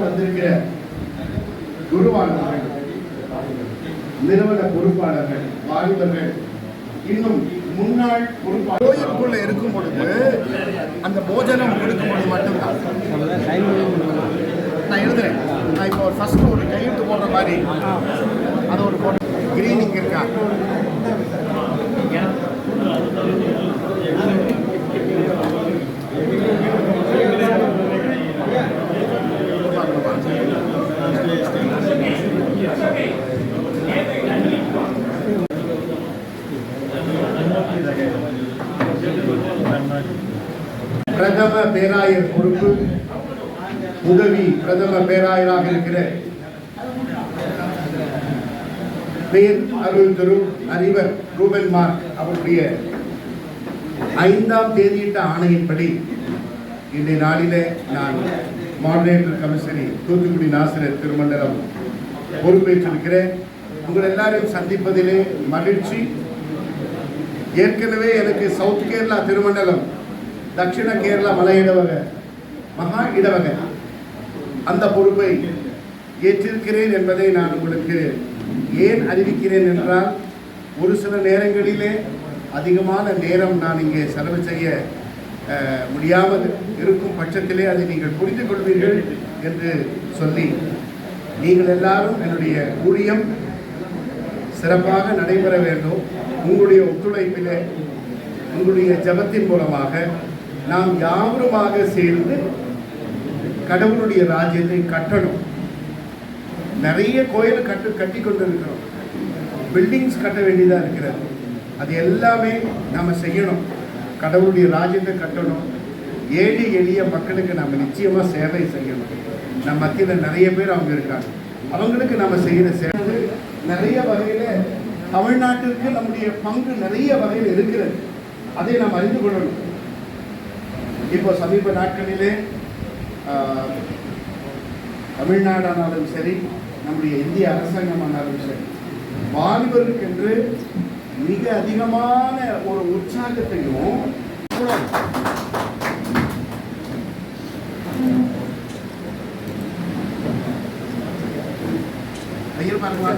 வந்திருக்கிற குருவானவர்கள் நிறுவன பொறுப்பாளர்கள் வாலிபர்கள் இன்னும் முன்னாள் பொறுப்பாளர் கோயிலுக்குள்ள இருக்கும் பொழுது அந்த போஜனம் கொடுக்கும் பொழுது மட்டும்தான் நான் எழுதுறேன். நான் இப்போ ஒரு ஃபர்ஸ்ட் ஒரு கையெழுத்து போடுற மாதிரி அது ஒரு போட்டு கிரீனிங் இருக்கா? பிரதம பேராயர் பொறுப்பு உதவி பிரதம பேராயராக இருக்கிற பேர் அருள் திரு அறிவர் ரூபன் மார்க் அவருடைய ஐந்தாம் தேதியிட்ட ஆணையின்படி இன்றைய நாளிலே நான் மாடரேட்டர் கமிஷனரி தூத்துக்குடி நாசிரியர் திருமண்டலம் பொறுப்பேற்றிருக்கிறேன். உங்கள் எல்லாரையும் சந்திப்பதிலே மகிழ்ச்சி. ஏற்கனவே எனக்கு சவுத் கேரளா திருமண்டலம் தட்சிண கேரளா மலை இடவக மகா இடவக. அந்த பொறுப்பை ஏற்றிருக்கிறேன் என்பதை நான் உங்களுக்கு ஏன் அறிவிக்கிறேன் என்றால் ஒரு சில நேரங்களிலே அதிகமான நேரம் நான் இங்கே செலவு செய்ய முடியாமல் இருக்கும் பட்சத்திலே அதை நீங்கள் புரிந்து கொள்வீர்கள் என்று சொல்லி நீங்கள் எல்லாரும் என்னுடைய ஊழியம் சிறப்பாக நடைபெற வேண்டும். உங்களுடைய ஒத்துழைப்பிலே உங்களுடைய ஜபத்தின் மூலமாக நாம் யாவருமாக சேர்ந்து கடவுளுடைய ராஜ்யத்தை கட்டணும். நிறைய கோயில் கட்டு கட்டி கொண்டு இருக்கிறோம் பில்டிங்ஸ் கட்ட வேண்டியதாக இருக்கிறது. அது எல்லாமே நம்ம செய்யணும். கடவுளுடைய ராஜ்யத்தை கட்டணும். ஏழை எளிய மக்களுக்கு நம்ம நிச்சயமாக சேவை செய்யணும். நம்ம மத்தியில் நிறைய பேர் அவங்க இருக்காங்க. அவங்களுக்கு நம்ம செய்கிற சேவை நிறைய வகையில் தமிழ்நாட்டிற்கு நம்முடைய பங்கு நிறைய வகையில் இருக்கிறது. அதை நாம் அறிந்து கொள்ளணும். இப்போ சமீப நாட்களிலே தமிழ்நாடானாலும் சரி நம்முடைய இந்திய அரசாங்கமானாலும் சரி வாலிபருக்கென்று மிக அதிகமான ஒரு உற்சாகத்தையும் ஐயர் பாருங்க